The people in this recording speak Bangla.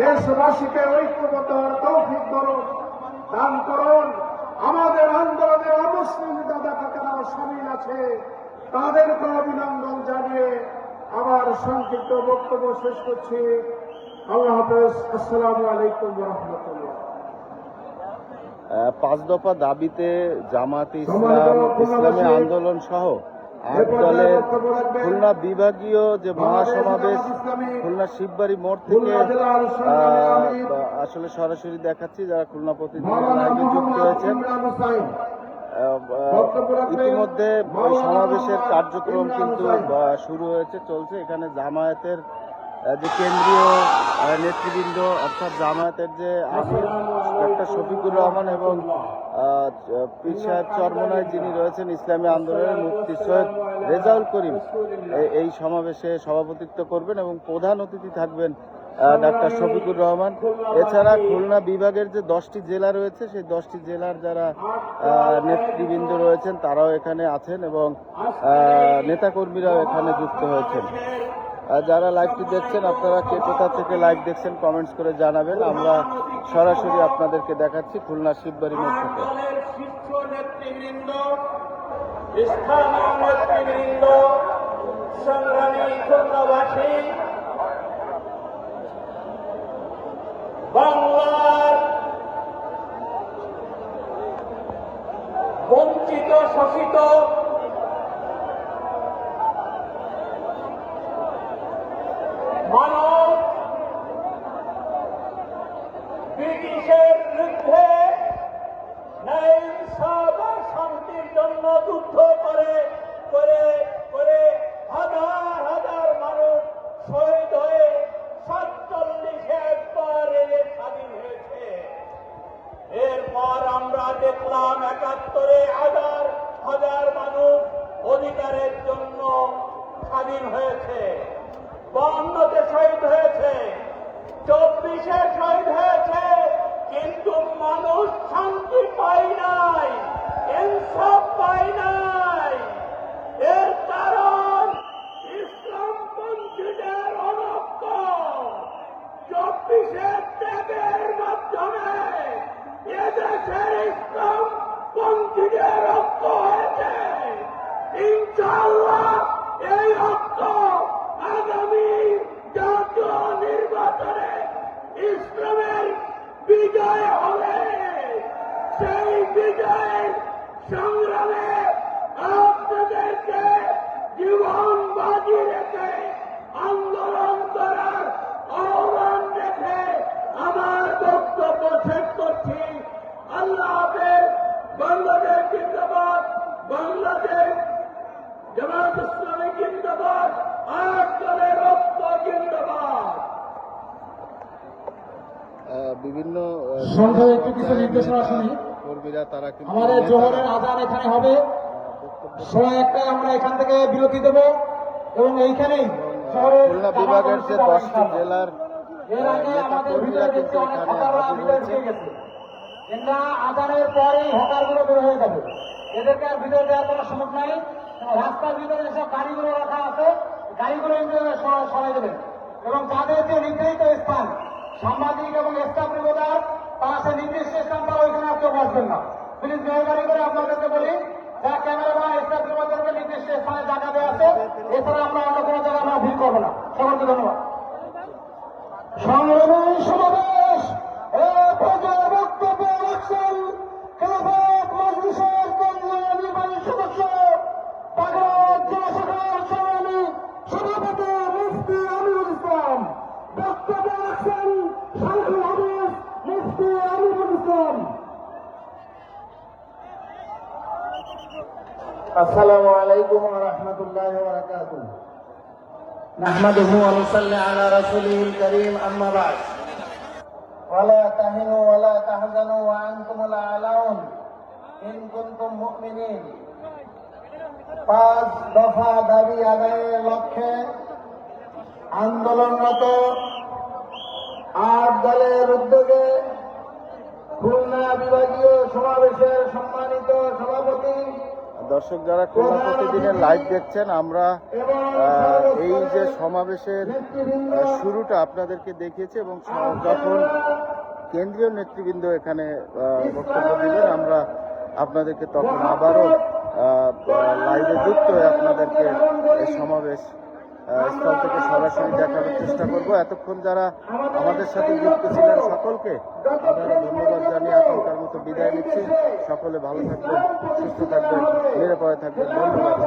দেশবাসীকে ঐক্যবদ্ধ হওয়ার তৌফিক করুন দান করুন আমাদের আন্দোলনে অমুসলিম দাদা কাকারাও সামিল আছে। তাদেরকে অভিনন্দন জানিয়ে আমার সংক্ষিপ্ত বক্তব্য শেষ করছি। আল্লাহ হাফেজ আসসালামু আলাইকুম রহমতুল্লাহ। পাঁচ দফা দাবিতে জামাতে ইসলাম ইসলামী আন্দোলন সহ খুলনা বিভাগীয় যে মহাসমাবেশ খুলনা শিববাড়ি মোড় থেকে আসলে সরাসরি দেখাচ্ছি যারা খুলনা প্রতিনিধি যুক্ত হয়েছেন। ইতিমধ্যে সমাবেশের কার্যক্রম কিন্তু শুরু হয়েছে চলছে। এখানে জামায়াতের যে কেন্দ্রীয় নেতৃবৃন্দ অর্থাৎ জামায়াতের যে ডক্টর শফিকুর রহমান এবং পীর সাহেব চরমনায় যিনি রয়েছেন ইসলামী আন্দোলনের মুক্তি সৈয়দ রেজাউল করিম এই সমাবেশে সভাপতিত্ব করবেন এবং প্রধান অতিথি থাকবেন ডাক্তার শফিকুর রহমান। এছাড়া খুলনা বিভাগের যে দশটি জেলা রয়েছে, সেই দশটি জেলার যারা নেতৃবৃন্দ রয়েছেন, তারাও এখানে আছেন এবং নেতাকর্মীরাও এখানে যুক্ত হয়েছেন। যারা লাইভটি দেখছেন, আপনারা কে কোথা থেকে লাইভ দেখছেন কমেন্টস করে জানাবেন। আমরা সরাসরি আপনাদেরকে দেখাচ্ছি খুলনা শিববাড়ি মোড় থেকে। বাংলার বঞ্চিত, শোষিত জন্য যুদ্ধ করে করে করে হাজার হাজার মানুষ শহীদ হয়ে সাতচল্লিশে একবার স্বাধীন হয়েছে। এরপর আমরা দেখলাম একাত্তরে হাজার হাজার মানুষ অধিকারের জন্য স্বাধীন হয়েছে। বান্নতে শহীদ হয়েছে, চব্বিশে শহীদ হয়েছে, কিন্তু মানুষ শান্তি পায় নাই। ইনসাফ পায় নাই এর কারণ ইসলামপন্থীদের অনক্ষ চব্বিশে ত্যাগের মাধ্যমে এদেশের ইসলাম পন্থীদের রক্ত হয়েছে ইনশাল্লাহ এই রক্ত আগামী জাতীয় নির্বাচনে ইসলামের বিজয় হবে সেই বিজয়ের সংগ্রামে আপনাদেরকে জীবন বাজি রেখে আন্দোলন করার আহ্বান রেখে আমার বক্তব্য শেষ করছি আল্লাহ হাফেজ বাংলাদেশ জিন্দাবাদ বাংলাদেশ জামাত ইসলামী জিন্দাবাদ আট দলের রক্ত জিন্দাবাদ আহ, বিভিন্ন সংক্ষেপে একটু কিছু নির্দেশনা শুনি। আমাদের জোহরের আজান এখানে হবে। সময় একটা আমরা এখান থেকে বিরতি দেব এবং এইখানেই শহরের বিভাগের যে দশটি জেলার এর আগে নেতা আমাদের ভিতরে কিন্তু অনেক হকাররা ভিতরে ঢুকে গেছে এরা আজানের পরেই হকারগুলো বের হয়ে যাবে। এদেরকে আর ভিতরে দেওয়ার কোনো সুযোগ নাই। রাস্তার ভিতরে যেসব গাড়িগুলো রাখা আছে গাড়িগুলো সরাই দেবেন। এবং তাদের যে নির্ধারিত স্থান সাংবাদিক এবং সে নির্দিষ্ট স্থান তারা ওইখানে আর কেউ বসবেন না। প্লিজ মেহরবানি করে আপনাদেরকে বলি যারা ক্যামেরাম্যান স্টাফ রিপোর্টারকে নির্দিষ্ট স্থানে জায়গা দেওয়া আছে, এছাড়া আমরা অন্য কোনো জায়গায় আমরা ভিড় করব না। সকলকে ধন্যবাদ। সমাবেশ বক্তব্য আমিরুল ইসলাম আসসালামু আলাইকুম ওয়া রাহমাতুল্লাহি ওয়া বারাকাতুহু نحمده ونصلي على رسوله الكريم أما بعد ولا تهنوا ولا تحزنوا وأنتم الأعلون إن كنتم مؤمنين পাঁচ দফা দাবি আদায়ের লক্ষ্যে আন্দোলনরত আট বিভাগীয় সমাবেশের সম্মানিত সভাপতি দর্শক যারা খুলনা প্রতিদিনের লাইভ দেখছেন আমরা এই যে সমাবেশের শুরুটা আপনাদেরকে দেখিয়েছি এবং যখন কেন্দ্রীয় নেতৃবৃন্দ এখানে বক্তব্য দিলেন আমরা আপনাদেরকে তখন আবারও লাইভে যুক্ত হয়ে আপনাদেরকে এই সমাবেশ স্থল থেকে সরাসরি দেখানোর চেষ্টা করব। এতক্ষণ যারা আমাদের সাথে যুক্ত ছিলেন সকলকে, আপনারা ধন্যবাদ জানিয়ে এখনকার মতো বিদায় নিচ্ছি। সকলে ভালো থাকবেন, সুস্থ থাকবেন, নিরাপদে থাকবেন। ধন্যবাদ।